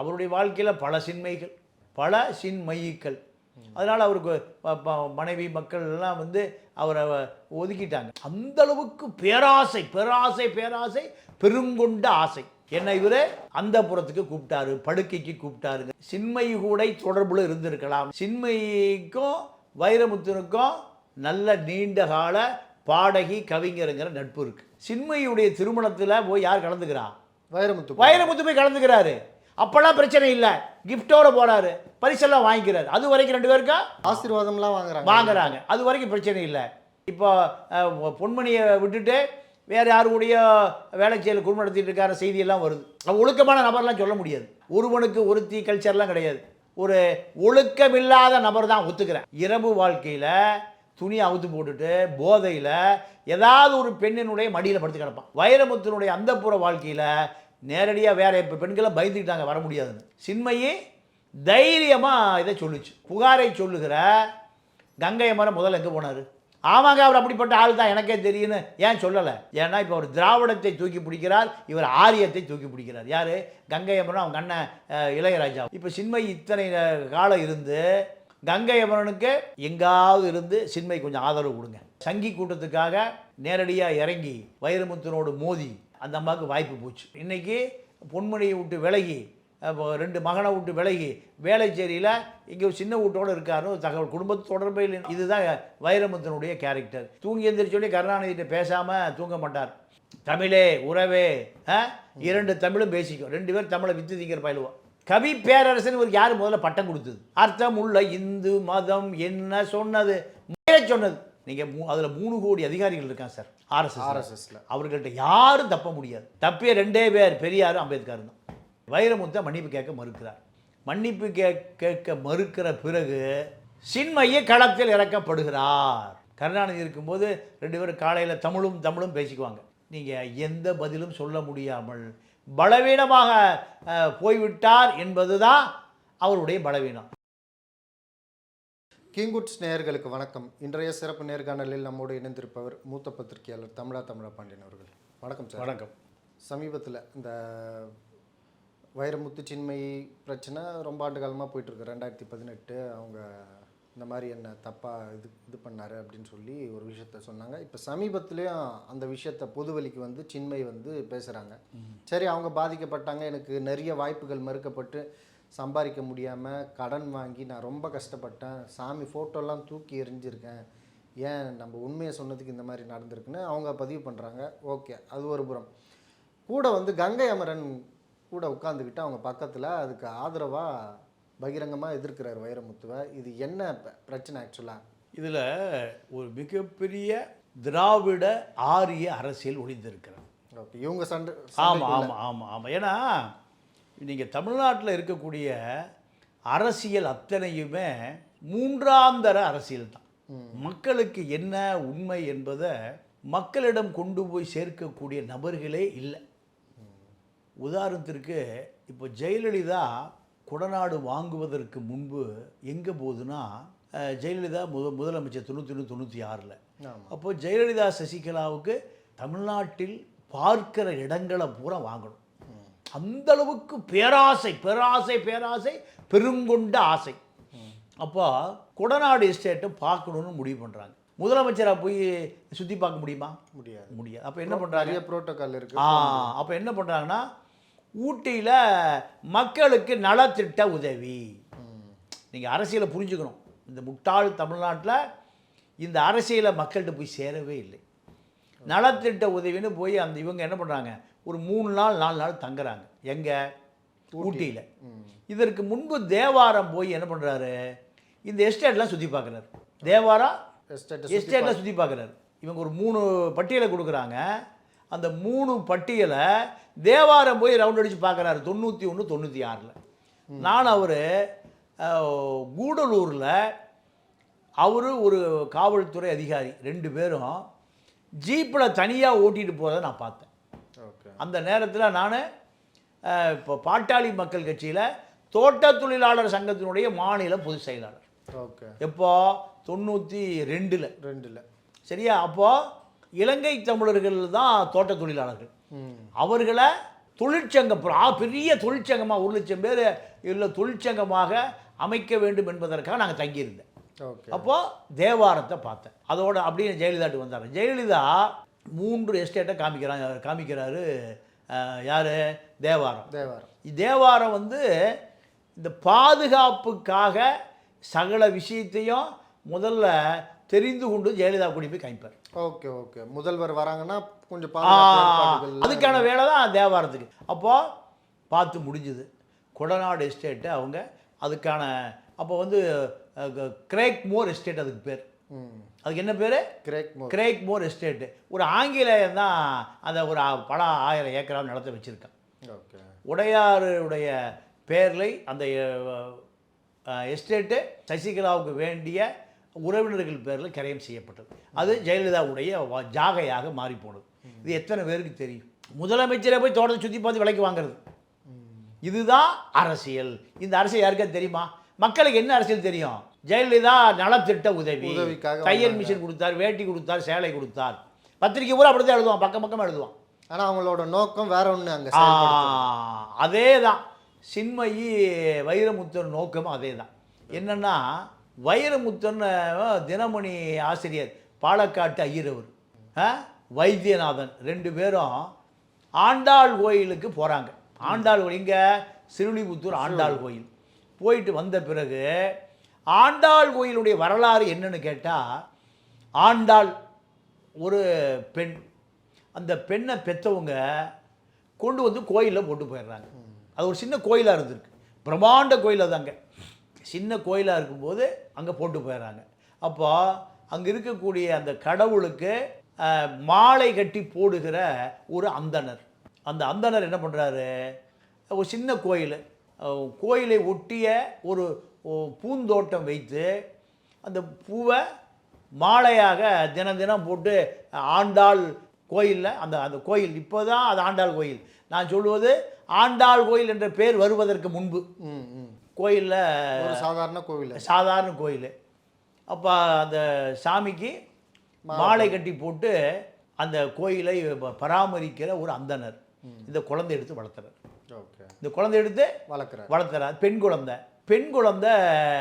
அவருடைய வாழ்க்கையில் பல சின்மைகள் பல சின்மயிக்கள். அதனால் அவருக்கு மனைவி மக்கள் எல்லாம் வந்து அவரை ஒதுக்கிட்டாங்க. அந்த அளவுக்கு பேராசை பேராசை பேராசை பெருங்கொண்ட ஆசை. என்ன இவரு அந்த புறத்துக்கு கூப்பிட்டாரு படுக்கைக்கு கூப்பிட்டாருங்க சின்மயி கூட தொடர்புல இருந்திருக்கலாம். சின்மயிக்கும் வைரமுத்துனுக்கும் நல்ல நீண்ட கால பாடகி கவிஞருங்கிற நட்பு இருக்கு. சின்மயியுடைய திருமணத்தில் போய் யார் கலந்துக்கிறா? வைரமுத்து. வைரமுத்து போய் கலந்துக்கிறாரு. அப்பெல்லாம் பிரச்சனை இல்லை. கிஃப்டோட போறாரு பரிசெல்லாம் வாங்கிக்கிறாரு. அது வரைக்கும் ரெண்டு பேருக்கா? ஆசீர்வாதம்லாம் வாங்குறாங்க. வாங்குறாங்க. அது வரைக்கும் பிரச்சனை இல்லை. இப்போ பொன்மணியை விட்டுட்டு வேற யாரு கூடய வேலை செய்யல குடும்பம் நடத்திட்டு இருக்கார செய்தியெல்லாம் வருது. ஒழுக்கமான நபர்லாம் சொல்ல முடியாது. ஒருவனுக்கு ஒருத்தி கல்ச்சர்லாம் கிடையாது. ஒரு ஒழுக்கமில்லாத நபர் தான் ஒத்துக்கிறேன். இரவு வாழ்க்கையில் துணி அவுத்து போட்டுட்டு போதையில் ஏதாவது ஒரு பெண்ணினுடைய மடியில் படுத்து கிடப்பான். வைரமுத்தினுடைய அந்தப்புற வாழ்க்கையில் நேரடியாக வேறு இப்போ பெண்களை பயந்துக்கிட்டாங்க வர முடியாதுன்னு. சின்மையே தைரியமாக இதை சொல்லுச்சு. புகாரை சொல்லுகிற கங்கை மரம் முதல்ல எங்கே போனார்? ஆமாங்க அவர் அப்படிப்பட்ட ஆள் தான் எனக்கே தெரியும்னு ஏன் சொல்லலை? ஏன்னா இப்போ அவர் திராவிடத்தை தூக்கி பிடிக்கிறார் இவர் ஆரியத்தை தூக்கி பிடிக்கிறார். யார்? கங்கை அமரன் அவங்க அண்ணன் இளையராஜா. இப்போ சின்மை இத்தனை காலம் இருந்து கங்கை அமரனுக்கு எங்காவது இருந்து சின்மை கொஞ்சம் ஆதரவு கொடுங்க. சங்கி கூட்டத்துக்காக நேரடியாக இறங்கி வைரமுத்தனோடு மோதி அந்த அம்மாவுக்கு வாய்ப்பு போச்சு. இன்றைக்கி பொன்மணியை விட்டு விலகி அப்போ ரெண்டு மகனை விட்டு விலகி வேலைச்சேரியில் இங்கே ஒரு சின்ன வீட்டோடு இருக்காருன்னு ஒரு தகவல் குடும்பத்து இல்லை இதுதான் வைரமுத்தனுடைய கேரக்டர் தூங்கி எந்திரிச்சோடனே கருணாநிதிட்ட பேசாமல் தூங்க மாட்டார். தமிழே உறவே ஆ? இரண்டு தமிழும் பேசிக்கும். ரெண்டு பேர் தமிழை வித்து திங்கிற பயிலுவோம் கவி பேரரசன் ஒரு யார் முதல்ல பட்டம் கொடுத்தது? அர்த்தம் உள்ள இந்து மதம் என்ன சொன்னது? சொன்னது. நீங்கள் மூ அதில் மூணு கோடி அதிகாரிகள் இருக்காங்க சார் ஆர்எஸ்எஸ் ஆர்எஸ்எஸ்ல அவர்கள்ட்ட யாரும் தப்ப முடியாது. தப்பிய ரெண்டே பேர் பெரியாரும் அம்பேத்கர் தான். வைரமுத்த மன்னிப்பு கேட்க மறுக்கிறார். மன்னிப்பு கே- கேட்க மறுக்கிற பிறகு சின்மையை களத்தில் இறக்கப்படுகிறார். கருணாநிதி இருக்கும்போது ரெண்டு பேரும் காலையில் தமிழும் தமிழும் பேசிக்குவாங்க. நீங்கள் எந்த பதிலும் சொல்ல முடியாமல் பலவீனமாக போய்விட்டார் என்பதுதான் அவருடைய பலவீனம். கிங்குட்ஸ் நேயர்களுக்கு வணக்கம். இன்றைய சிறப்பு நேர்காணலில் நம்மோடு இணைந்திருப்பவர் மூத்த பத்திரிகையாளர் தமிழா தமிழா பாண்டியன் அவர்கள். வணக்கம் சார். வணக்கம். சமீபத்தில் இந்த வைரமுத்து சின்மை பிரச்சனை ரொம்ப ஆண்டு காலமாக போயிட்டுருக்கு. ரெண்டாயிரத்தி பதினெட்டு அவங்க இந்த மாதிரி என்ன தப்பாக இது இது பண்ணாரு அப்படின்னு சொல்லி ஒரு விஷயத்த சொன்னாங்க. இப்போ சமீபத்துலேயும் அந்த விஷயத்த பொதுவெளிக்கு வந்து சின்மை வந்து பேசுகிறாங்க சரி அவங்க பாதிக்கப்பட்டாங்க. எனக்கு நிறைய வாய்ப்புகள் மறுக்கப்பட்டு சம்பாதிக்க முடியாமல் கடன் வாங்கி நான் ரொம்ப கஷ்டப்பட்டேன். சாமி ஃபோட்டோலாம் தூக்கி எறிஞ்சிருக்கேன். ஏன் நம்ம உண்மையை சொன்னதுக்கு இந்த மாதிரி நடந்திருக்குன்னு அவங்க பதிவு பண்ணுறாங்க ஓகே அது ஒரு புறம். கூட வந்து கங்கை அமரன் கூட உட்காந்துக்கிட்டு அவங்க பக்கத்தில் அதுக்கு ஆதரவாக பகிரங்கமாக எதிர்க்கிறார் வைரமுத்துவை. இது என்ன பிரச்சனை ஆக்சுவலாக இதில் ஒரு மிகப்பெரிய திராவிட ஆரிய அரசியல் ஒளிந்திருக்கிறது. ஓகே இவங்க சண்டை ஆமாம் ஆமாம் ஆமாம் ஆமாம் ஏன்னா நீங்கள் தமிழ்நாட்டில் இருக்கக்கூடிய அரசியல் அத்தனையுமே மூன்றாந்தர அரசியல் தான். மக்களுக்கு என்ன உண்மை என்பதை மக்களிடம் கொண்டு போய் சேர்க்கக்கூடிய நபர்களே இல்லை. உதாரணத்திற்கு இப்போ ஜெயலலிதா கொடநாடு வாங்குவதற்கு முன்பு எங்கே போகுதுன்னா ஜெயலலிதா முத முதலமைச்சர் தொண்ணூற்றி ஒன்று தொண்ணூற்றி ஆறில். ஆமாம் அப்போ ஜெயலலிதா சசிகலாவுக்கு தமிழ்நாட்டில் பார்க்கிற இடங்களை பூரா வாங்கணும். அந்த அளவுக்கு பேராசை பேராசை பேராசை பெருங்கொண்ட ஆசை. அப்போ கொடநாடு எஸ்டேட்டை பார்க்கணுன்னு முடிவு பண்ணுறாங்க முதலமைச்சராக போய் சுற்றி பார்க்க முடியுமா? முடியாது. முடியாது. அப்போ என்ன பண்ணுறாங்க நிறைய புரோட்டோகால் இருக்கு. ஆ அப்போ என்ன பண்ணுறாங்கன்னா ஊட்டியில் மக்களுக்கு நலத்திட்ட உதவி. நீங்கள் அரசியலை புரிஞ்சுக்கணும். இந்த முட்டாள் தமிழ்நாட்டில் இந்த அரசியலை மக்கள்கிட்ட போய் சேரவே இல்லை. நலத்திட்ட உதவின்னு போய் அந்த இவங்க என்ன பண்ணுறாங்க ஒரு மூணு நாள் நாலு நாள் தங்குறாங்க. எங்கே? ஊட்டியில். இதற்கு முன்பு தேவாரம் போய் என்ன பண்ணுறாரு இந்த எஸ்டேட்லாம் சுற்றி பார்க்குறாரு தேவாரம் எஸ்டேட் எஸ்டேட்டில் சுற்றி பார்க்குறாரு இவங்க ஒரு மூணு பட்டியலை கொடுக்குறாங்க. அந்த மூணு பட்டியலை தேவாரம் போய் ரவுண்ட் அடித்து பார்க்குறாரு தொண்ணூற்றி ஒன்று தொண்ணூற்றி ஆறில். நான் அவர் கூடலூரில் அவர் ஒரு காவல்துறை அதிகாரி ரெண்டு பேரும் ஜீப்பில் தனியாக ஓட்டிகிட்டு போகிறத நான் பார்த்தேன். அந்த நேரத்தில் நான் இப்போ பாட்டாளி மக்கள் கட்சியில் தோட்ட தொழிலாளர் சங்கத்தினுடைய மாநில பொதுச் செயலாளர். ஓகே. எப்போ? தொண்ணூற்றி ரெண்டில். ரெண்டில். சரியா? அப்போ இலங்கை தமிழர்கள் தான் தோட்ட தொழிலாளர்கள். அவர்களை தொழிற்சங்கம் ஆ பெரிய தொழிற்சங்கமாக ஒரு லட்சம் பேர் இல்லை தொழிற்சங்கமாக அமைக்க வேண்டும் என்பதற்காக நாங்கள் தங்கியிருந்தேன். ஓகே. அப்போது தேவாரத்தை பார்த்தேன். அதோட அப்படியே ஜெயலலிதாட்டு வந்தாங்க ஜெயலலிதா மூன்று எஸ்டேட்டை காமிக்கிறாங்க காமிக்கிறாரு யார்? தேவாரம். தேவாரம். தேவாரம் வந்து இந்த பாதுகாப்புக்காக சகல விஷயத்தையும் முதல்ல தெரிந்து கொண்டு ஜெயலலிதா கூடி போய் காமிப்பார். Okay okay. முதல்வர் வராங்கன்னா கொஞ்சம் அதுக்கான வேலை தான் தேவாரத்துக்கு. அப்போ பார்த்து முடிஞ்சுது. கொடநாடு எஸ்டேட்டு அவங்க அதுக்கான அப்போ வந்து கிரேக் மோர் எஸ்டேட் அதுக்கு பேர். அதுக்கு என்ன பேர்? கிரேக் கிரேக் மோர் எஸ்டேட்டு ஒரு ஆங்கிலேயன் தான் அந்த ஒரு பல ஆயிரம் ஏக்கரா நிலத்தை வச்சுருக்கான். ஓகே. உடையாருடைய பேரில் அந்த எஸ்டேட்டு சசிகலாவுக்கு வேண்டிய உறவினர்கள் பேரில் கிரயம் செய்யப்பட்டது. அது ஜெயலலிதாவுடைய ஜாகையாக மாறி போனது. இது எத்தனை பேருக்கு தெரியும்? முதலமைச்சரை போய் தோட்டத்தை சுற்றி பார்த்து விலைக்கு வாங்குறது. இதுதான் அரசியல். இந்த அரசியல் யாருக்காவது தெரியுமா? மக்களுக்கு என்ன அரசியல் தெரியும்? ஜெயலலிதா நலத்திட்ட உதவி. தையல். மிஷின் கொடுத்தார் வேட்டி கொடுத்தார் சேலை கொடுத்தார். பத்திரிக்கை பூரா அப்படி தான் எழுதுவான் பக்கம் பக்கம் எழுதுவான். ஆனா அவங்களோட நோக்கம் வேற ஒண்ணு அங்க. அதே தான் சின்மயி வைரமுத்தன் நோக்கம் அதே தான் என்னன்னா வைரமுத்தன் தினமணி ஆசிரியர் பாலக்காட்டு ஐயரவர். வைத்தியநாதன் ரெண்டு பேரும் ஆண்டாள் கோயிலுக்கு போகிறாங்க ஆண்டாள் கோயில் இங்கே சிறுலிபுத்தூர் ஆண்டாள் கோயில். போயிட்டு வந்த பிறகு ஆண்டாள் கோயிலுடைய வரலாறு என்னன்னு கேட்டால் ஆண்டாள் ஒரு பெண். அந்த பெண்ணை பெற்றவங்க கொண்டு வந்து கோயிலில் போட்டு போயிடுறாங்க. அது ஒரு சின்ன கோயிலாக இருந்திருக்கு. பிரம்மாண்ட கோயில் அது அங்கே சின்ன கோயிலாக இருக்கும்போது அங்கே போட்டு போயிடுறாங்க. அப்போ அங்கே இருக்கக்கூடிய அந்த கடவுளுக்கு மாலை கட்டி போடுகிற ஒரு அந்தணர். அந்த அந்தணர் என்ன பண்ணுறாரு ஒரு சின்ன கோயில். கோயிலை ஒட்டிய ஒரு பூந்தோட்டம் வைத்து அந்த பூவை மாலையாக தினம் தினம் போட்டு ஆண்டாள் கோயிலில் அந்த அந்த கோயில் இப்போ தான் அது ஆண்டாள் கோயில். நான் சொல்லுவது ஆண்டாள் கோயில் என்ற பேர் வருவதற்கு முன்பு. ம் ம். கோயிலில் சாதாரண கோவில் சாதாரண கோயில். அப்போ அந்த சாமிக்கு மாலை கட்டி போட்டு அந்த கோயிலை பராமரிக்கிற ஒரு அந்தணர் இந்த குழந்தை எடுத்து வளர்த்துறார். ஓகே. இந்த குழந்தை எடுத்து வளர்க்குற வளர்த்துறார். பெண் குழந்தை. பெண் குழந்தை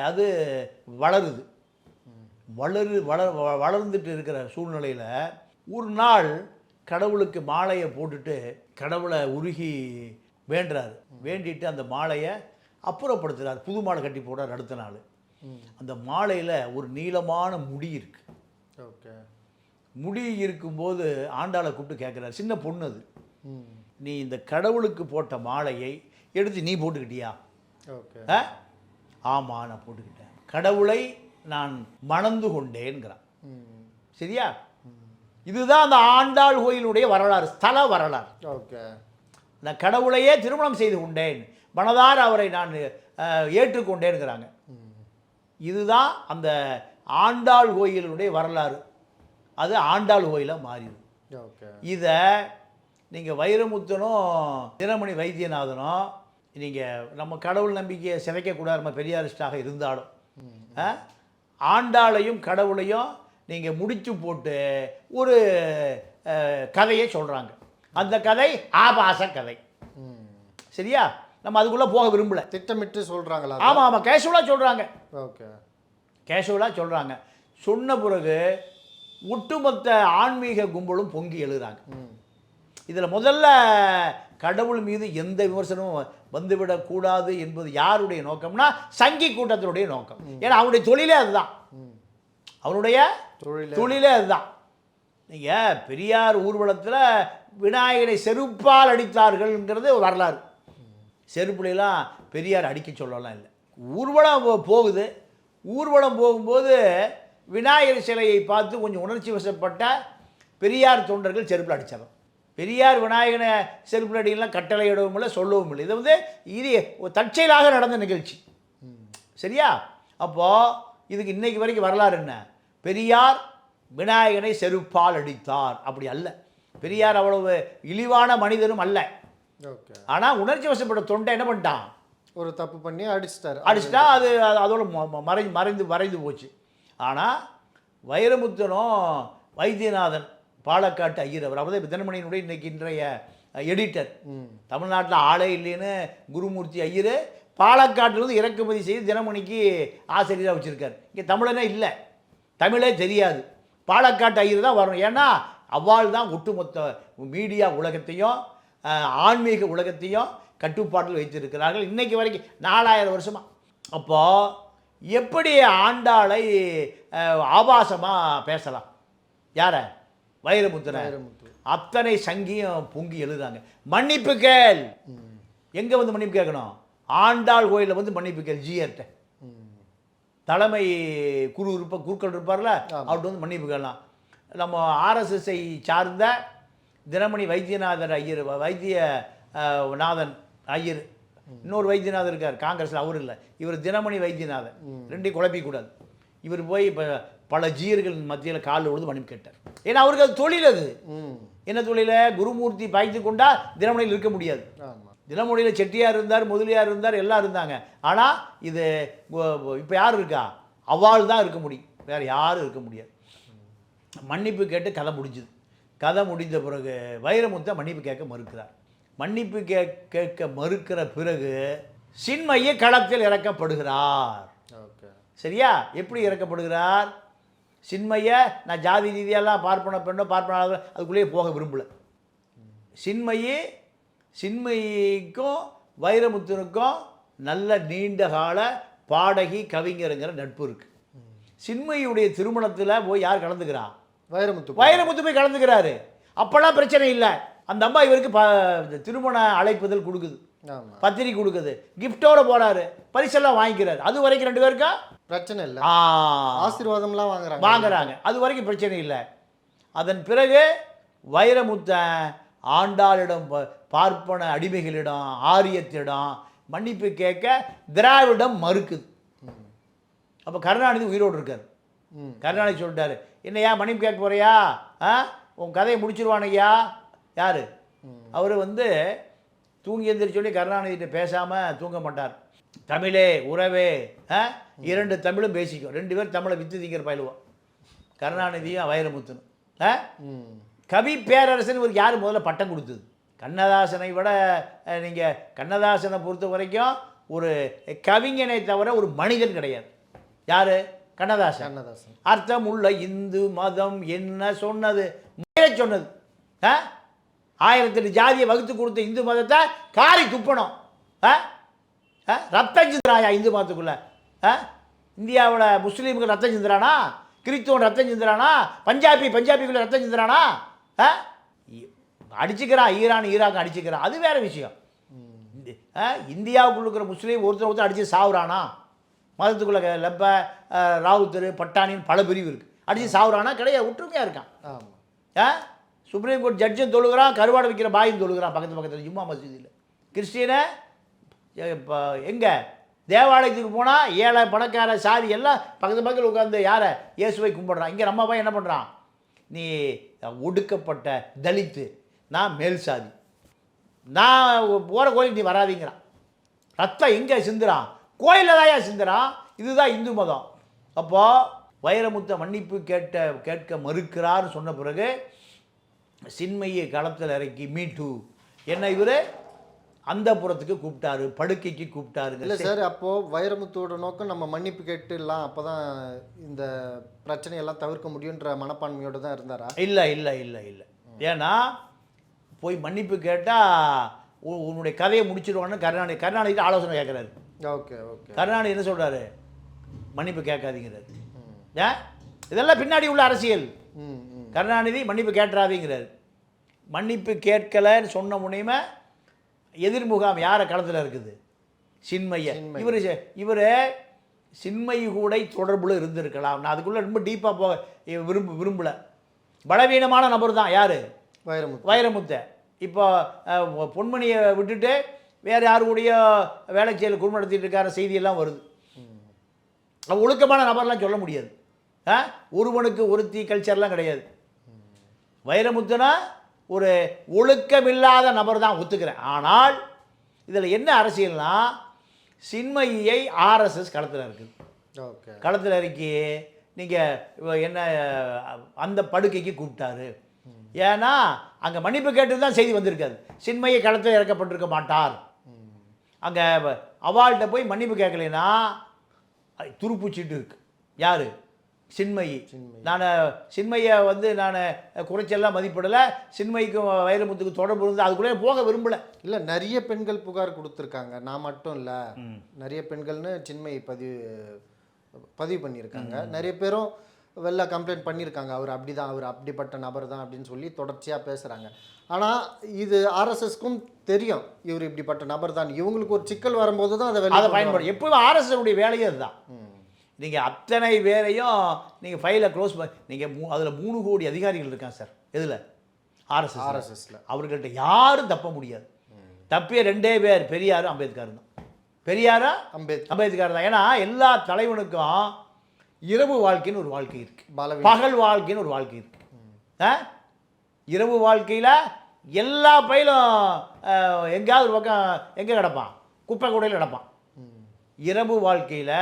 அது வளருது. வளரு வள வ- வளர்ந்துட்டு இருக்கிற சூழ்நிலையில் ஒரு நாள் கடவுளுக்கு மாலையை போட்டுட்டு கடவுளை உருகி வேண்டுறாரு. வேண்டிட்டு அந்த மாலையை அப்புறப்படுத்துறார். புது மாலை கட்டி போடுறார் அடுத்த நாள். அந்த மாலையில் ஒரு நீளமான முடி இருக்கு. ஓகே. முடி இருக்கும்போது ஆண்டாளை கூப்பிட்டு கேட்குறாரு சின்ன பொண்ணு அது. நீ இந்த கடவுளுக்கு போட்ட மாலையை எடுத்து நீ போட்டுக்கிட்டியா? ஓகே. ஆமாம் நான் போட்டுக்கிட்டேன். கடவுளை நான் மணந்து கொண்டேன்கிறான். சரியா? இதுதான் அந்த ஆண்டாள் கோயிலுடைய வரலாறு ஸ்தல வரலாறு. ஓகே. நான் கடவுளையே திருமணம் செய்து கொண்டேன். மனதார அவரை நான் ம் இதுதான் அந்த ஆண்டாள் கோயிலுடைய வரலாறு. அது ஆண்டாள் கோயிலாக மாறிடுது ஓகே. இதை நீங்கள் வைரமுத்தனும் தினமணி வைத்தியநாதனும் நீங்கள் நம்ம கடவுள் நம்பிக்கையை சிதைக்கக்கூடாது நம்ம பெரியாரிஸ்டாக இருந்தாலும்? ஆண்டாளையும் கடவுளையும் நீங்கள் முடிச்சு போட்டு ஒரு கதையை சொல்கிறாங்க அந்த கதை ஆபாச கதை. சரியா? நம்ம அதுக்குள்ளே போக விரும்பல. திட்டமிட்டு சொல்றாங்களா ஆமாம் ஆமாம் கேஷுவலாக சொல்கிறாங்க ஓகே. கேஷுவலாக சொல்கிறாங்க சொன்ன பிறகு ஒட்டுமொத்த ஆன்மீக கும்பலும் பொங்கி எழுதுறாங்க. இதில் முதல்ல கடவுள் மீது எந்த விமர்சனமும் வந்துவிடக்கூடாது என்பது யாருடைய நோக்கம்னா சங்கி கூட்டத்தினுடைய நோக்கம். ஏன்னா அவனுடைய தொழிலே அதுதான். ம் அவனுடைய தொழில. அதுதான். நீங்கள் பெரியார் ஊர்வலத்தில் விநாயகரை செருப்பால் அடித்தார்கள்ங்கிறது வரலாறு. செருப்புலாம் பெரியார் அடிக்க சொல்லலாம் இல்லை. ஊர்வலம் போகுது. ஊர்வலம் போகும்போது விநாயகர் சிலையை பார்த்து கொஞ்சம் உணர்ச்சி வசப்பட்ட பெரியார் தொண்டர்கள் செருப்பில் அடிச்சாங்க. பெரியார் விநாயகனை செருப்பில் அடிக்கலாம் கட்டளையிடவும் இல்லை சொல்லவும் இல்லை. இது வந்து இது தற்செயலாக நடந்த நிகழ்ச்சி. சரியா? அப்போது இதுக்கு இன்னைக்கு வரைக்கும் வரலாறு என்ன? பெரியார் விநாயகனை செருப்பால் அடித்தார். அப்படி அல்ல. பெரியார் அவ்வளவு இழிவான மனிதனும் அல்ல. ஓகே. ஆனால் உணர்ச்சி வசப்பட்ட தொண்டை என்ன பண்ணிட்டான்? ஒரு தப்பு பண்ணி அடிச்சிட்டாரு. அடிச்சிட்டா அது அது அதோட ம- ம- மறைந்து மறைந்து மறைந்து போச்சு. ஆனால் வைரமுத்தனும் வைத்தியநாதன் பாலக்காட்டு ஐயர் அவர். அவர் தினமணியினுடைய இன்னைக்கு இன்றைய எடிட்டர் தமிழ்நாட்டில் ஆளே இல்லைன்னு குருமூர்த்தி ஐயர் பாலக்காட்டிலிருந்து இறக்குமதி செய்து தினமணிக்கு ஆசிரியராக வச்சுருக்கார். இங்கே தமிழனே இல்லை. தமிழே தெரியாது. பாலக்காட்டு ஐயர் தான் வரணும். ஏன்னா அவ்வாள் தான் ஒட்டுமொத்த மீடியா உலகத்தையும் ஆன்மீக உலகத்தையும் கட்டுப்பாட்டில் வைத்திருக்கிறார்கள். இன்னைக்கு வரைக்கும் நாலாயிரம் வருஷமா. அப்போது எப்படி ஆண்டாளை ஆபாசமாக பேசலாம்? யாரை? வைரமுத்தனை. வைரமுத்து. அத்தனை சங்கியும் பொங்கி எழுதுறாங்க. மன்னிப்பு கேள். எங்கே வந்து மன்னிப்பு கேட்கணும்? ஆண்டாள் கோயிலில் வந்து மன்னிப்பு கேள் ஜிஆர்ட்ட. ம். தலைமை குரு இருப்ப குருக்கள் இருப்பார்ல அவர்கிட்ட வந்து மன்னிப்பு கேட்கலாம் நம்ம ஆர்எஸ்எஸ்ஐ சார்ந்த தினமணி வைத்தியநாதர் ஐயர் வைத்திய நாதன் ஐயர். இன்னொரு வைத்தியநாதர் இருக்கார் காங்கிரஸில். அவர் இல்லை. இவர் தினமணி வைத்தியநாதன் ரெண்டையும் குழப்பிக்கூடாது. இவர் போய் இப்போ பல ஜீயர்கள் மத்தியில் காலில் விழுந்து மன்னிப்பு கேட்டார். ஏன்னா அவருக்கு அது தொழில் அது. என்ன தொழில? குருமூர்த்தி பாய்த்து கொண்டா தினமணியில் இருக்க முடியாது. ஆமாம் தினமணியில் செட்டியார் இருந்தார் முதலியார் இருந்தார் எல்லாம் இருந்தாங்க. ஆனால் இது இப்போ யார் இருக்கா? அவ்வாள் தான் இருக்க முடியும். வேறு யாரும் இருக்க முடியாது. மன்னிப்பு கேட்டு கதை முடிஞ்சுது. கதை முடிந்த பிறகு வைரமுத்தை மன்னிப்பு கேட்க மறுக்கிறார். மன்னிப்பு கே கேட்க மறுக்கிற பிறகு சின்மையை களத்தில் இறக்கப்படுகிறார். சரியா? எப்படி இறக்கப்படுகிறார்? சின்மையை நான் ஜாதி ரீதியெல்லாம் பார்ப்பன பெண்ணோ பார்ப்பன அதுக்குள்ளேயே போக விரும்பல. சின்மயி சின்மயிக்கும் வைரமுத்துனுக்கும் நல்ல நீண்ட கால பாடகி கவிஞருங்கிற நட்பு இருக்கு. சின்மயியுடைய திருமணத்தில் போய் யார் கலந்துக்கிறா? வைரமுத்து. வைரமுத்து போய் கலந்துக்கிறாரு. அப்போல்லாம் பிரச்சனை இல்லை. அந்த அம்மா இவருக்கு ப திருமண அழைப்புதல் கொடுக்குது. பத்திரிக்கை கொடுக்குது. கிஃப்டோட போறாரு. பரிசெல்லாம் வாங்கிக்கிறாரு. அது வரைக்கும் ரெண்டு பேருக்கா? பிரச்சனை இல்லை. ஆசீர்வாதம்லாம் வாங்குறாங்க. வாங்குறாங்க. அது வரைக்கும் பிரச்சனை இல்லை. அதன் பிறகு வைரமுத்த ஆண்டாளிடம் ப- பார்ப்பன அடிமைகளிடம் ஆரியத்திடம் மன்னிப்பு கேட்க திராவிடம் மறுக்குது அப்போ கருணாநிதி உயிரோடு இருக்கார். கருணாநிதி சொல்லிட்டாரு என்னையா மன்னிப்பு கேட்க போறியா? ஆ? உன் கதையை முடிச்சிருவானையா யார்? அவர் வந்து தூங்கி எந்திரிச்சோடனே கருணாநிதிட்ட பேசாமல் தூங்க மாட்டார். தமிழே உறவே ஆ? இரண்டு தமிழும் பேசிக்கும். ரெண்டு பேர் தமிழை வித்து திங்கிற பயிலுவோம் கருணாநிதியும் வைரமுத்துனும். ஆ? கவி பேரரசன் இவருக்கு யார் முதல்ல பட்டம் கொடுத்தது? கண்ணதாசனை விட நீங்கள் கண்ணதாசனை பொறுத்த வரைக்கும் ஒரு கவிஞனை தவிர ஒரு மனிதன் கிடையாது. யார்? கண்ணதாசன். கண்ணதாசன். அர்த்தம் உள்ள இந்து மதம் என்ன சொன்னது? சொன்னது. ஆ? ஆயிரத்தெட்டு ஜாதியை வகுத்து கொடுத்த இந்து மதத்தை காரி துப்பணும். ஆ? சிந்துறாயா இந்து மதத்துக்குள்ள. இந்தியாவில் முஸ்லீம்கள் ரத்தம் சிந்துறானா? கிறிஸ்துவன் ரத்தம் சிந்துறானா? பஞ்சாபி பஞ்சாபிக்குள்ள ரத்தம் சிந்துறானா? அடிச்சுக்கிறான் ஈரான் ஈராக் அடிச்சுக்கிறான். அது வேற விஷயம். இந்தியாவுக்குள்ள இருக்கிற முஸ்லீம் ஒருத்தர் ஒருத்தர் அடித்து சாவுறானா? மதத்துக்குள்ள லெப்ப ராவுத்தர் பட்டாணின்னு பல பிரிவு இருக்குது அடித்து சாவுறானா? கிடையாது ஒற்றுமையாக இருக்கான். ஆமாம் ஆ? சுப்ரீம் கோர்ட் ஜட்ஜும் தொழுகிறான் கருவாடு விற்கிற பாயும் தொழுகிறான் பக்கத்து பக்கத்தில் ஜும்மா மசூதியில் கிறிஸ்டியனை எங்கே? தேவாலயத்துக்கு போனால் ஏழை பணக்கார சாதி எல்லாம் பக்கத்து பக்கத்தில் உட்காந்து யாரை? இயேசுவை கும்பிட்றான். இங்கே நம்ம பையன் என்ன பண்ணுறான் நீ ஒடுக்கப்பட்ட தலித்து நான் மேல் சாதி. நான் போகிற கோயிலுக்கு நீ வராதீங்கிறான். ரத்தம் எங்கே சிந்துறான்? கோயிலில் தான் சிந்துறான். இதுதான் இந்து மதம். அப்போது வைரமுத்த மன்னிப்பு கேட்ட கேட்க மறுக்கிறார்னு சொன்ன பிறகு சின்மையை களத்தில் இறக்கி மீட்டு. என்ன இவர்? அந்த புறத்துக்கு கூப்பிட்டாரு படுக்கைக்கு இல்லை கூப்பிட்டாருங்க சார் அப்போது வைரமுத்துவோட நோக்கம் நம்ம மன்னிப்பு கேட்டுலாம் அப்போ தான் இந்த பிரச்சனையெல்லாம் தவிர்க்க முடியுன்ற மனப்பான்மையோடு தான் இருந்தாரா? இல்லை இல்லை இல்லை இல்லை. ஏன்னா போய் மன்னிப்பு கேட்டால் உன்னுடைய கதையை முடிச்சிருவான்னு கருணாநிதி கருணாநிதி ஆலோசனை கேட்குறாரு ஓகே ஓகே. கருணாநிதி என்ன சொல்கிறாரு மன்னிப்பு கேட்காதீங்கிறாரு. ஏன் இதெல்லாம் பின்னாடி உள்ள அரசியல். கருணாநிதி மன்னிப்பு கேட்டுறாதீங்கிறார். மன்னிப்பு கேட்கலன்னு சொன்ன முனையுமே எதிர்முகாம் யாரை களத்தில் இருக்குது? சின்மைய. இவர் இவர் சின்மயி கூட தொடர்புல இருந்திருக்கலாம். நான் அதுக்குள்ளே ரொம்ப டீப்பாக போக விரும்ப விரும்பல. பலவீனமான நபர் தான் யார்? வைரமுத்து. வைரமுத்தை. இப்போ பொன்மணியை விட்டுட்டு வேறு யாரு கூடயோ வேலை செய்யல குடும்பம் நடத்திட்டு இருக்கார செய்தியெல்லாம் வருது. ஒழுக்கமான நபர்லாம் சொல்ல முடியாது. ஆ ஒருவனுக்கு ஒருத்தி கல்ச்சர்லாம் கிடையாது. வைரமுத்துனா ஒரு ஒழுக்கமில்லாத நபர் தான் ஒத்துக்கிறேன். ஆனால் இதில் என்ன அரசியல்னா சின்மயியை ஆர்எஸ்எஸ் களத்தில் இருக்குது ஓகே. களத்தில் இறக்கி நீங்கள் என்ன அந்த படுக்கைக்கு கூப்பிட்டாரு. ஏன்னா அங்கே மன்னிப்பு கேட்டு தான் செய்தி வந்திருக்காது. சின்மையை களத்தில் இறக்கப்பட்டிருக்க மாட்டார். அங்கே அவாள்கிட்ட போய் மன்னிப்பு கேட்கலைன்னா துருப்புச்சீட்டு இருக்கு. யார்? சின்மயி. சின்மயி. நான் சின்மையை வந்து நான் குறைச்செல்லாம் மதிப்பிடலை. சின்மைக்கும் வைரமுத்துக்கு தொடர்பு இருந்து அதுக்குள்ளே போக விரும்பலை. இல்ல நிறைய பெண்கள் புகார் கொடுத்துருக்காங்க. நான் மட்டும் இல்ல. நிறைய பெண்கள்னு சின்மை பதிவு பதிவு பண்ணியிருக்காங்க. நிறைய பேரும் வெளில கம்ப்ளைண்ட் பண்ணியிருக்காங்க. அவர் அப்படிதான் அவர் அப்படிப்பட்ட நபர் தான் அப்படின்னு சொல்லி தொடர்ச்சியா பேசுறாங்க. ஆனா இது ஆர்எஸ்எஸ்க்கும் தெரியும். இவர் இப்படிப்பட்ட நபர் தான். இவங்களுக்கு ஒரு சிக்கல் வரும்போது தான் அதை கொண்டு பயன்படும் எப்பவும் ஆர்எஸ்எஸ்னுடைய வேலையே அதுதான். நீங்கள் அத்தனை பேரையும் நீங்கள் ஃபைலை க்ளோஸ் பண்ணி நீங்கள் மூ அதில் மூணு கோடி அதிகாரிகள் இருக்காங்க சார். எதில்? ஆர்எஸ்எஸ் ஆர்எஸ்எஸ்ல அவர்கள்ட்ட யாரும் தப்ப முடியாது. தப்பிய ரெண்டே பேர் பெரியார் அம்பேத்கர் தான். பெரியாரா? அம்பேத்கர். அம்பேத்கர் தான். ஏன்னா எல்லா தலைவனுக்கும் இரவு வாழ்க்கைன்னு ஒரு வாழ்க்கை இருக்கு. பாலவி பகல் வாழ்க்கைன்னு ஒரு வாழ்க்கை இருக்கு. ஆ? இரவு வாழ்க்கையில் எல்லா பயிலும் எங்கேயாவது ஒரு பக்கம் எங்கே கிடப்பான்? குப்பை கூடையில் கிடப்பான். இரவு வாழ்க்கையில்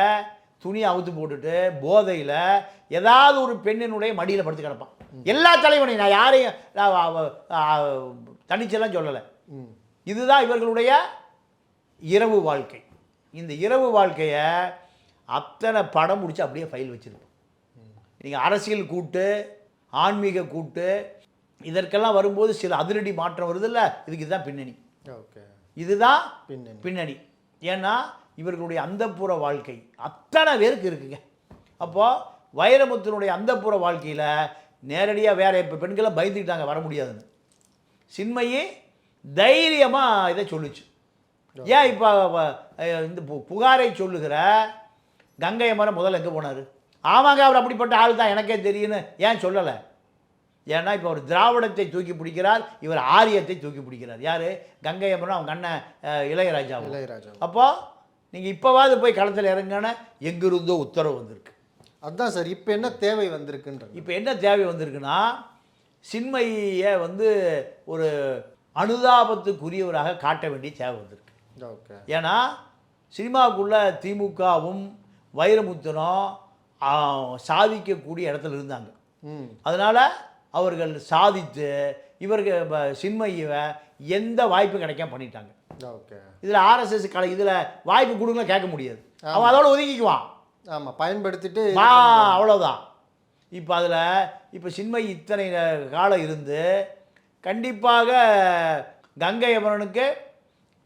துணி அவுத்து போட்டுட்டு போதையில் ஏதாவது ஒரு பெண்ணினுடைய மடியில் படுத்து கிடப்பான். எல்லா தலைவனையும் நான் யாரையும் தனிச்செல்லாம் சொல்லலை. இதுதான் இவர்களுடைய இரவு வாழ்க்கை. இந்த இரவு வாழ்க்கையை அத்தனை படம் முடிச்சு அப்படியே ஃபைல் வச்சிருப்போம். நீங்கள் அரசியல் கூட்டு ஆன்மீக கூட்டு இதற்கெல்லாம் வரும்போது சில அதிரடி மாற்றம் வருதுல்ல? இதுக்கு இதுதான் பின்னணி. ஓகே. இதுதான் பின்னணி. பின்னணி. ஏன்னா இவர்களுடைய அந்தப்புற வாழ்க்கை. அத்தனை பேருக்கு இருக்குங்க. அப்போது வைரமுத்தினுடைய அந்தப்புற வாழ்க்கையில் நேரடியாக வேற இப்போ பெண்களை பயந்துக்கிட்டாங்க வர முடியாதுன்னு. சின்மையே தைரியமாக இதை சொல்லுச்சு. ஏன் இப்போ இந்த புகாரை சொல்லுகிற கங்கை மரம் முதல்ல எங்கே போனார்? ஆமாங்க அவர் அப்படிப்பட்ட ஆள் தான் எனக்கே தெரியும்னு ஏன் சொல்லலை? ஏன்னா இப்போ அவர் திராவிடத்தை தூக்கி பிடிக்கிறார் இவர் ஆரியத்தை தூக்கி பிடிக்கிறார். யார்? கங்கை அமரன் அவங்க அண்ணன் இளையராஜா இளையராஜா அப்போ நீங்கள் இப்போவாது போய் களத்தில் இறங்கன்னு எங்கிருந்தோ உத்தரவு வந்திருக்கு. அதான் சார் இப்போ என்ன தேவை வந்திருக்குன்ற இப்போ என்ன தேவை வந்திருக்குன்னா சின்மையை வந்து ஒரு அனுதாபத்துக்குரியவராக காட்ட வேண்டிய தேவை வந்திருக்கு. ஓகே. ஏன்னா சினிமாவுக்குள்ள திமுகவும் வைரமுத்தனும் சாதிக்கக்கூடிய இடத்துல இருந்தாங்க. அதனால் அவர்கள் சாதித்து இவர்கள் ப- சின்மையை எந்த வாய்ப்பும் கிடைக்காம பண்ணிட்டாங்க. ஓகே. இதில் ஆர்எஸ்எஸ் கலை இதில் வாய்ப்பு கொடுங்க கேட்க முடியாது. அவன் அதோட ஒதுங்கிக்குவான் ஆமா பயன்படுத்திட்டு அவ்வளோதான் இப்போ அதில் இப்போ சின்மை இத்தனை காலம் இருந்து கண்டிப்பாக கங்கை அமரனுக்கு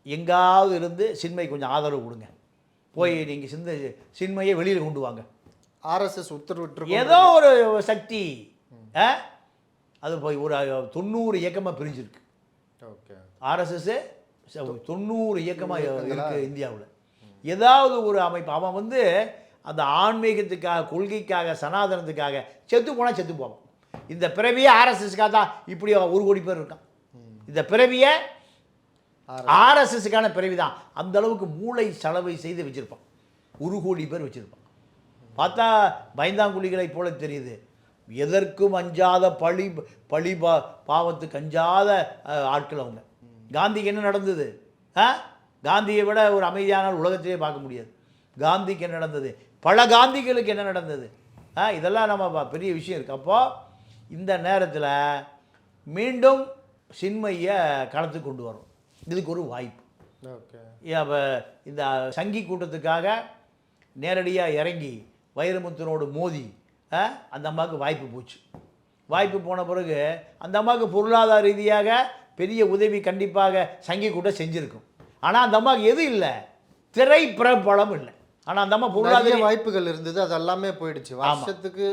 எங்காவது இருந்து சின்மை கொஞ்சம் ஆதரவு கொடுங்க. போய் நீங்கள் சிந்த சின்மையை வெளியில் கொண்டு வாங்க. ஆர்எஸ்எஸ் உத்தரவிட்டு ஏதோ ஒரு சக்தி. ஆ? அது போய் ஒரு தொண்ணூறு இயக்கமாக பிரிஞ்சிருக்கு. ஓகே. ஆர்எஸ்எஸ் தொண்ணூறு இயக்கமாக இருக்கு இந்தியாவில். ஏதாவது ஒரு அமைப்பு. அவன் வந்து அந்த ஆன்மீகத்துக்காக கொள்கைக்காக சனாதனத்துக்காக செத்து போனால் செத்து போவான். இந்த பிறவியே ஆர்எஸ்எஸ்க்காக தான் இப்படி ஒரு கோடி பேர் இருக்கான். இந்த பிறவியே ஆர்எஸ்எஸ்க்கான பிறவி தான். அந்த அளவுக்கு மூளை செலவை செய்து வச்சிருப்பான். ஒரு கோடி பேர் வச்சிருப்பான். பார்த்தா பயந்தாங்குழிகளைப் போல தெரியுது. எதற்கும் அஞ்சாத பழி பழி பா பாவத்துக்கு அஞ்சாத ஆட்கள் அவங்க. காந்திக்கு என்ன நடந்தது? ஆ? காந்தியை விட ஒரு அமைதியான உலகத்திலே பார்க்க முடியாது. காந்திக்கு என்ன நடந்தது? பல காந்திகளுக்கு என்ன நடந்தது? ஆ இதெல்லாம் நம்ம பெரிய விஷயம் இருக்குது அப்போது இந்த நேரத்தில் மீண்டும் சின்மையை களத்துக்கு கொண்டு வரும். இதுக்கு ஒரு வாய்ப்பு. ஓகே. அப்போ இந்த சங்கி கூட்டத்துக்காக நேரடியாக இறங்கி வைரமுத்தனோடு மோதி அந்த அம்மாவுக்கு வாய்ப்பு போச்சு. வாய்ப்பு போன பிறகு அந்த அம்மாவுக்கு பொருளாதார ரீதியாக பெரிய உதவி கண்டிப்பாக சங்கி கூட்டம் செஞ்சுருக்கும். ஆனால் அந்த அம்மாவுக்கு எதுவும் இல்லை? திரை பிரபலம் இல்லை. ஆனால் அந்த அம்மா பொருளாதார வாய்ப்புகள் இருந்தது. அது எல்லாமே போயிடுச்சு. வருஷத்துக்கு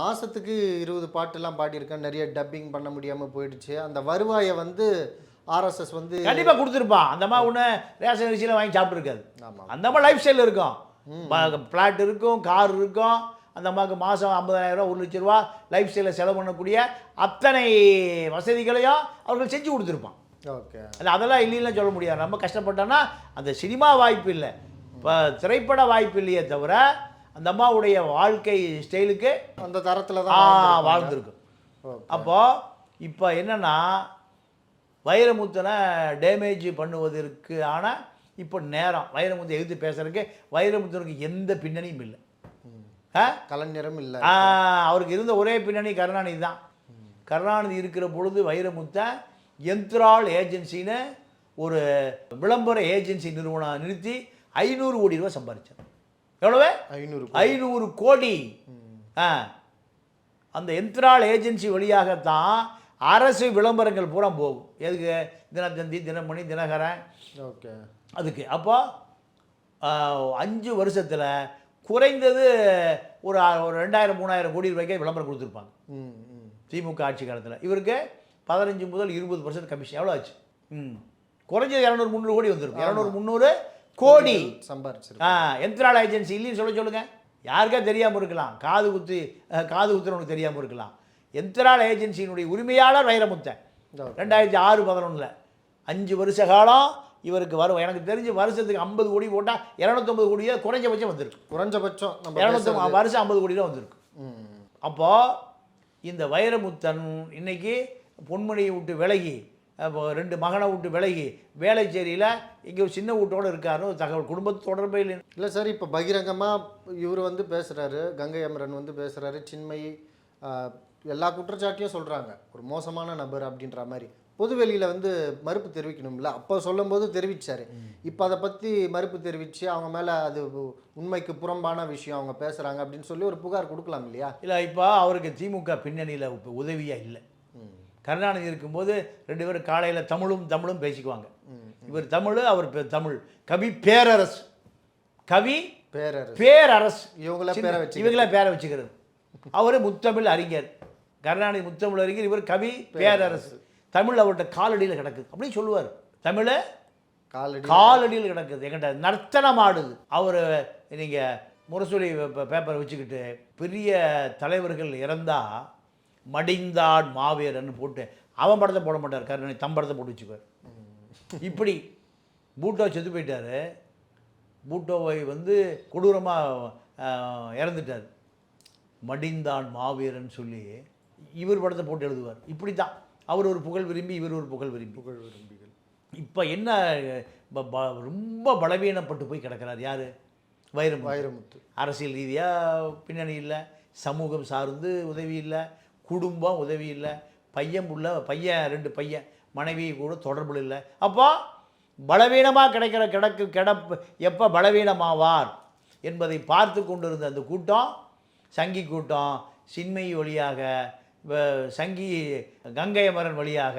மாசத்துக்கு இருபது பாட்டுலாம் பாடியிருக்கேன். நிறைய டப்பிங் பண்ண முடியாம போயிடுச்சு. அந்த வருவாயை வந்து ஆர்எஸ்எஸ் வந்து கண்டிப்பாக கொடுத்துருப்பான். அந்த அம்மா ஒன்று ரேஷன் அரிசியில் வாங்கி சாப்பிட்ருக்காது அந்த அம்மா லைஃப் ஸ்டைல் இருக்கும் பிளாட் இருக்கும் கார் இருக்கும். அந்த அம்மாவுக்கு மாதம் ஐம்பதாயிரம் ஒரு லட்ச ரூபா லைஃப் ஸ்டைலில் செலவு பண்ணக்கூடிய அத்தனை வசதிகளையும் அவர்கள் செஞ்சு கொடுத்துருப்பான். ஓகே. அது அதெல்லாம் இல்லைன்னு சொல்ல முடியாது. நம்ம கஷ்டப்பட்டோன்னா அந்த சினிமா வாய்ப்பு இல்லை. இப்போ திரைப்பட வாய்ப்பு இல்லையே தவிர அந்த அம்மாவுடைய வாழ்க்கை ஸ்டைலுக்கு அந்த தரத்துல தான் வாழ்ந்திருக்கும் அப்போது இப்போ என்னன்னா வைரமுத்தனை டேமேஜ் பண்ணுவதற்கு ஆனால் இப்போ நேரம். வைரமுத்தை எதிர்த்து பேசுறதுக்கு வைரமுத்தனுக்கு எந்த பின்னணியும் இல்லை? கலைஞரும் இல்ல. அவருக்கு இருந்த ஒரே பின்னணி கருணாநிதி தான். கருணாநிதி இருக்கிற பொழுது வைரமுத்தன் எந்த்ரால் ஏஜென்சின்னு ஒரு விளம்பர ஏஜென்சி நிறுவனம் நிறுத்தி ஐநூறு கோடி ரூபாய் சம்பாதிச்சார் எவ்வளவு? ஐநூறு ஐநூறு கோடி. அந்த எந்த்ரால் ஏஜென்சி வழியாகத்தான் அரசு விளம்பரங்கள் பூரா போகும். எதுக்கு? தினத்தந்தி தினமணி தினகரன். ஓகே. அதுக்கு அப்போ அஞ்சு வருஷத்தில் குறைந்தது ஒரு ஒரு ரெண்டாயிரம் மூணாயிரம் கோடி ரூபாய்க்கு விளம்பரம் கொடுத்துருப்பாங்க. திமுக ஆட்சி காலத்தில். இவருக்கு பதினஞ்சு முதல் இருபது பர்சன்ட் கமிஷன் எவ்வளோ ஆச்சு? குறைஞ்சது இரநூறு முந்நூறு கோடி வந்திருக்கும் இரநூறு முந்நூறு கோடி. சம்பாரிச்சிருக்கு ஆ எந்திரால ஏஜென்சி இல்லைன்னு சொல்ல சொல்லுங்க. யாருக்கா தெரியாமல் இருக்கலாம். காது குத்து காது குத்துறவனுக்கு தெரியாமல் இருக்கலாம். எந்திரால ஏஜென்சியினுடைய உரிமையாளர் வைரமுத்தன். ரெண்டாயிரத்தி ஆறு பதினொன்றில் அஞ்சு வருஷ காலம் இவருக்கு வரும். எனக்கு தெரிஞ்சு வருஷத்துக்கு ஐம்பது கோடி போட்டால் இரநூத்தொம்பது கோடியே குறைஞ்சபட்சம் வந்திருக்கு. குறைஞ்சபட்சம் நம்ம இரநூத்தி பேசுறது- வருஷம் ஐம்பது கோடி தான் வந்திருக்கு. ம். அப்போ இந்த வைரமுத்தன் இன்னைக்கு பொன்மணியை விட்டு விலகி ரெண்டு மகனை விட்டு விலகி வேலைச்சேரியில் இங்கே ஒரு சின்ன வீட்டோடு இருக்காருன்னு ஒரு தகவல். குடும்பத்து தொடர்பில் இல்லை சார் இப்போ பகிரங்கமாக இவர் வந்து பேசுகிறாரு கங்கை அமரன் வந்து பேசுகிறாரு சின்மயி எல்லா குற்றச்சாட்டையும் சொல்கிறாங்க ஒரு மோசமான நபர் அப்படின்ற மாதிரி. பொதுவெளியில் வந்து மறுப்பு தெரிவிக்கணும்ல. அப்போ சொல்லும்போது தெரிவிச்சாரு. இப்போ அதை பற்றி மறுப்பு தெரிவித்து அவங்க மேலே அது உண்மைக்கு புறம்பான விஷயம் அவங்க பேசுகிறாங்க அப்படின்னு சொல்லி ஒரு புகார் கொடுக்கலாம் இல்லையா? இல்லை இப்போ அவருக்கு திமுக பின்னணியில் இப்போ உதவியாக இல்லை. கருணாநிதி இருக்கும்போது ரெண்டு பேரும் காலையில் தமிழும் தமிழும் பேசிக்குவாங்க. இவர் தமிழ் அவர் தமிழ். கவி பேரரசு. கவி பேரரசு. பேரரசு. இவங்கள பேரை வச்சு இவங்கள பேரை வச்சுக்கிறது. அவர் முத்தமிழ் அறிஞர். கருணாநிதி முத்தமிழ் அறிஞர் இவர் கவி பேரரசு. தமிழ் அவர்கிட்ட காலடியில் கிடக்குது. அப்படின்னு சொல்லுவார். தமிழை காலடி காலடியில் கிடக்குது. எங்கிட்ட நர்த்தனம் ஆடுது. அவர் நீங்கள் முரசொலி பேப்பரை வச்சுக்கிட்டு பெரிய தலைவர்கள் இறந்தா மடிந்தான் மாவீரன் போட்டு அவன் படத்தை போட மாட்டார். கருணாநிதி தம் படத்தை போட்டு வச்சுக்குவார். இப்படி பூட்டோ செத்து போயிட்டாரு. பூட்டோவை வந்து கொடூரமாக இறந்துட்டார். மடிந்தான் மாவீரன் சொல்லி இவர் படத்தை போட்டு எழுதுவார். இப்படி தான் அவர் ஒரு புகழ் விரும்பி இவர் ஒரு புகழ் விரும்பி. புகழ் விரும்பிகள். இப்போ என்ன ரொம்ப பலவீனப்பட்டு போய் கிடக்கிறார் யார்? வைரம் வைரமுத்து. அரசியல் ரீதியாக பின்னணி இல்லை சமூகம் சார்ந்து உதவி இல்லை குடும்பம் உதவி இல்லை பையன் புள்ள பையன் ரெண்டு பையன் மனைவி கூட தொடர்பு இல்லை. அப்போ பலவீனமாக கிடைக்கிற கிடக்கு கிடப்பு எப்போ பலவீனமாவார் என்பதை பார்த்து கொண்டிருந்த அந்த கூட்டம் சங்கி கூட்டம் சின்மயி வழியாக சங்கி கங்கை அமரன் வழியாக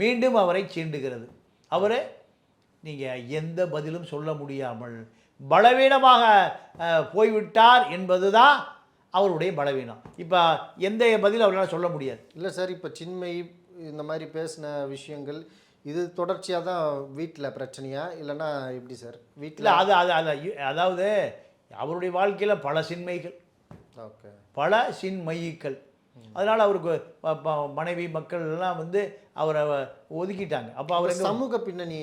மீண்டும் அவரை சீண்டுகிறது. அவர் நீங்கள் எந்த பதிலும் சொல்ல முடியாமல் பலவீனமாக போய்விட்டார் என்பது தான் அவருடைய பலவீனம். இப்போ எந்த பதில் அவரால் சொல்ல முடியாது. இல்லை சார் இப்போ சின்மயி இந்த மாதிரி பேசின விஷயங்கள் இது தொடர்ச்சியாக தான் வீட்டில் பிரச்சனையா? இல்லைன்னா எப்படி சார்? வீட்டில் அது அது அது அதாவது அவருடைய வாழ்க்கையில் பல சின்மைகள். ஓகே. பல சின்மயிக்கள். அதனால் அவருக்கு மனைவி மக்கள் எல்லாம் வந்து அவரை ஒதுக்கிட்டாங்க. அப்போ அவர் சமூக பின்னணி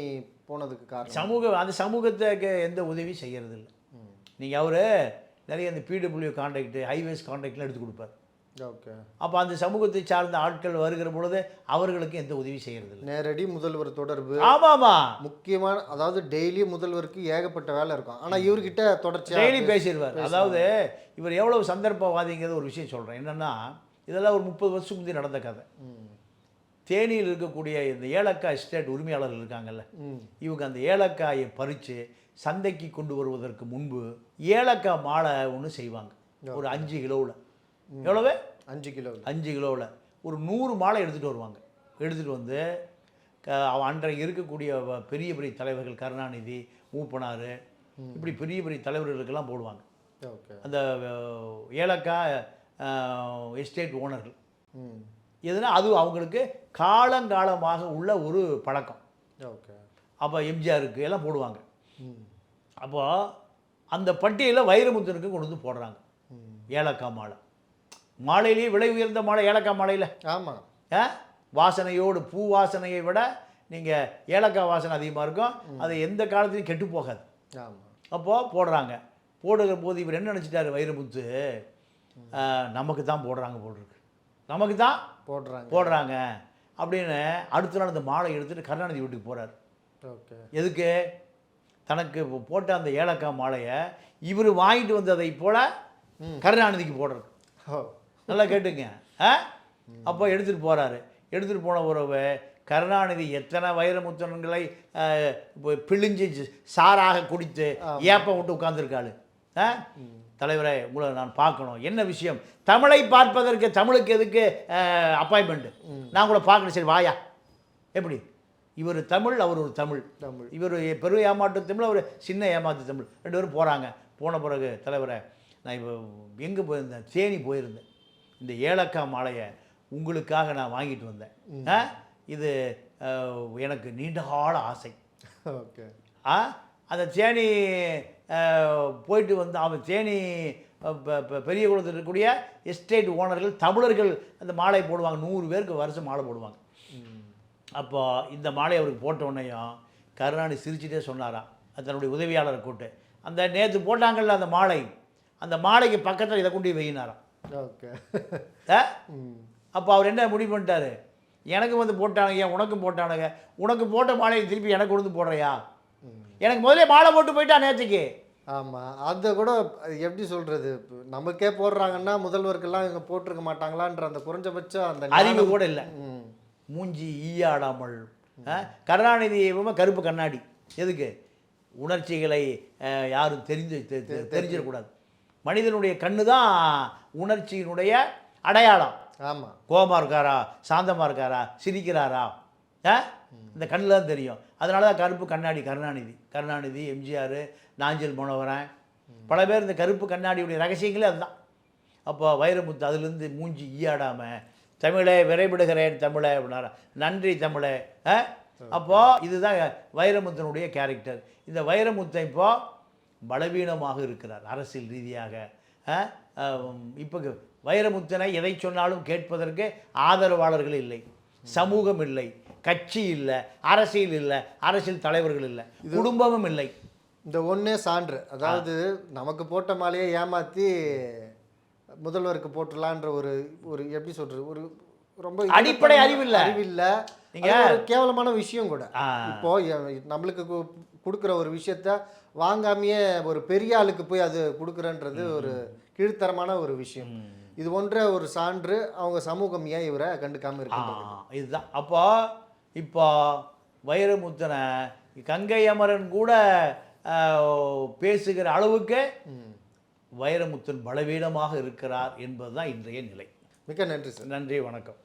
போனதுக்கு காரணம்? சமூக அந்த சமூகத்துக்கு எந்த உதவியும் செய்யறதில்ல ம். நீங்கள் அவர் நிறைய அந்த பிடபிள்யூ கான்ட்ராக்ட் ஹைவேஸ் கான்ட்ராக்ட்லாம் எடுத்து கொடுப்பார். ஓகே. அப்போ அந்த சமூகத்தை சார்ந்த ஆட்கள் வருகிற பொழுது அவர்களுக்கு எந்த உதவி செய்யறதில்ல நேரடி முதல்வர் தொடர்பு. ஆமாமா. முக்கியமான அதாவது டெய்லி முதல்வருக்கு ஏகப்பட்ட வேலை இருக்கும். ஆனால் இவர்கிட்ட தொடர்ச்சியாக டெய்லி பேசிடுவார். அதாவது இவர் எவ்வளவு சந்தர்ப்பவாதிங்கிறது ஒரு விஷயம் சொல்கிறேன் என்னென்னா இதெல்லாம் ஒரு முப்பது வருஷம் முந்தைய நடந்த கதை. தேனியில் இருக்கக்கூடிய இந்த ஏலக்காய் எஸ்டேட் உரிமையாளர்கள் இருக்காங்கல்ல இவங்க அந்த ஏலக்காயை பறித்து சந்தைக்கு கொண்டு வருவதற்கு முன்பு ஏலக்காய் மாலை ஒன்று செய்வாங்க. ஒரு அஞ்சு கிலோவில். எவ்வளவு? அஞ்சு கிலோ அஞ்சு கிலோவில். ஒரு நூறு மாலை எடுத்துகிட்டு வருவாங்க. எடுத்துகிட்டு வந்து அன்றைக்கு இருக்கக்கூடிய பெரிய பெரிய தலைவர்கள் கருணாநிதி மூப்பனார் இப்படி பெரிய பெரிய தலைவர்களுக்கெல்லாம் போடுவாங்க. அந்த ஏலக்காய் எஸ்டேட் ஓனர்கள் எதுனா அது அவங்களுக்கு காலங்காலமாக உள்ள ஒரு பழக்கம். ஓகே. அப்போ எம்ஜிஆருக்கு எல்லாம் போடுவாங்க. ம். அப்போ அந்த பட்டியலில் வைரமுத்தனுக்கு கொண்டு வந்து போடுறாங்க. ஏலக்காய் மாலை. மாலையிலேயே விலை உயர்ந்த மாலை ஏலக்காய் மாலையில். ஆமாம் ஆ? வாசனையோடு பூ வாசனையை விட நீங்கள் ஏலக்காய் வாசனை அதிகமாக இருக்கும். அது எந்த காலத்துலையும் கெட்டு போகாது. ஆமாம் அப்போது போடுறாங்க. போடுகிற போது இவர் என்ன நினச்சிட்டாரு வைரமுத்து? நமக்கு தான் போடுறாங்க போட்டிருக்கு நமக்கு தான் போடுறாங்க. போடுறாங்க. அப்படின்னு அடுத்த நாள் அந்த மாலை எடுத்துகிட்டு கருணாநிதி வீட்டுக்கு போகிறார் ஓகே. எதுக்கு? தனக்கு போட்ட அந்த ஏலக்காய் மாலையை இவர் வாங்கிட்டு வந்ததை போல கருணாநிதிக்கு போடுறது. நல்லா கேட்டுங்க. ஆ? அப்போ எடுத்துகிட்டு போகிறாரு எடுத்துகிட்டு போன உறவு கருணாநிதி எத்தனை வைரமுத்தன்களை பிழிஞ்சு சாராக குடித்து ஏப்பம் விட்டு உட்காந்துருக்காளு தலைவரே உங்களை நான் பார்க்கணும். என்ன விஷயம்? தமிழை பார்ப்பதற்கு தமிழுக்கு எதுக்கு அப்பாயின்மெண்ட்டு நான் உங்களை பார்க்கணும். சரி வாயா. எப்படி? இவர் தமிழ் அவர் ஒரு தமிழ். தமிழ். இவர் பெரு ஏமாற்று தமிழ் அவர் சின்ன ஏமாற்று தமிழ். ரெண்டு பேரும் போகிறாங்க போன பிறகு தலைவரை நான் இப்போ எங்கே போயிருந்தேன்? தேனி போயிருந்தேன். இந்த ஏலக்காய் மாலையை உங்களுக்காக நான் வாங்கிட்டு வந்தேன். ஆ? இது எனக்கு நீண்ட கால ஆசை. ஓகே. ஆ? அந்த தேனி போயிட்டு வந்து அவன் தேனி பெரிய குளத்தில் இருக்கக்கூடிய எஸ்டேட் ஓனர்கள் தமிழர்கள் அந்த மாலை போடுவாங்க. நூறு பேருக்கு வருஷம் மாலை போடுவாங்க. அப்போ இந்த மாலை அவருக்கு போட்ட உடனேயும் கருணாநிதி சிரிச்சுட்டே சொன்னாராம் தன்னுடைய உதவியாளரை கூட்டு அந்த நேற்று போட்டாங்கல்ல அந்த மாலை அந்த மாலைக்கு பக்கத்தில் இதை கொண்டு போய் வையினாராம். ஓகே. அப்போ அவர் என்ன முடிவு பண்ணிட்டாரு? எனக்கு வந்து போட்டானுங்க உனக்கும் போட்டானுங்க? உனக்கு போட்ட மாலையை திருப்பி எனக்கு கொண்டு வந்து போடுறியா? எனக்கு முதல்ல மாலை போட்டு போயிட்டா நேற்றுக்கு ஆமாம் அதை கூட எப்படி சொல்கிறது நமக்கே போடுறாங்கன்னா முதல்வருக்கெல்லாம் இவங்க போட்டிருக்க மாட்டாங்களான்ற அந்த குறைஞ்சபட்சம் அந்த அறிவு. கூட இல்லை. மூஞ்சி ஈயாடாமல் ஆ? கருணாநிதி கருப்பு கண்ணாடி. எதுக்கு? உணர்ச்சிகளை யாரும் தெரிஞ்சு தெரிஞ்சிடக்கூடாது. மனிதனுடைய கண்ணு தான் உணர்ச்சியினுடைய அடையாளம். ஆமாம் கோபமாக இருக்காரா? சாந்தமாக இருக்காரா? சிரிக்கிறாரா? ஆ? இந்த கண்ணில் தான் தெரியும். அதனால தான் கருப்பு கண்ணாடி கருணாநிதி. கருணாநிதி எம்ஜிஆர் நாஞ்சில் மனோகரன் பல பேர் இந்த கருப்பு கண்ணாடியுடைய ரகசியங்களே அதுதான். அப்போ வைரமுத்து அதுலேருந்து மூஞ்சி ஈயாடாமல் தமிழை விரைவிடுகிறேன் தமிழை அப்படின்னாரா. நன்றி தமிழே. ஆ? அப்போது இதுதான் வைரமுத்தனுடைய கேரக்டர் இந்த வைரமுத்தன் இப்போ பலவீனமாக இருக்கிறார் அரசியல் ரீதியாக. ஆ? இப்போ வைரமுத்தனை எதை சொன்னாலும் கேட்பதற்கு ஆதரவாளர்கள் இல்லை சமூகம் இல்லை. கட்சி இல்லை அரசியல் இல்லை அரசியல் தலைவர்கள் இல்லை குடும்பமும் இல்லை. இந்த ஒண்ணே சான்று. அதாவது நமக்கு போட்ட மாலையை ஏமாத்தி முதல்வருக்கு போட்டுடலான்ற ஒரு ஒரு எப்படி சொல்றது ஒரு ரொம்ப அடிப்படை அறிவில்ல. அறிவில்ல. நீங்க- அது ஒரு கேவலமான விஷயம் கூட. இப்போ நம்மளுக்கு கொடுக்குற ஒரு விஷயத்த வாங்காமையே ஒரு பெரிய ஆளுக்கு போய் அது கொடுக்குறன்றது ஒரு கீழ்த்தரமான ஒரு விஷயம். இது ஒன்றே ஒரு சான்று. அவங்க சமூகம் ஏன் இவரை கண்டுக்காம ஆ, இருக்கு இதுதான். அப்போ இப்போ வைரமுத்தனை கங்கை அமரன் கூட பேசுகிற அளவுக்கு வைரமுத்தன் பலவீனமாக இருக்கிறார் என்பதுதான் இன்றைய நிலை. மிக்க நன்றி சார். நன்றி வணக்கம்.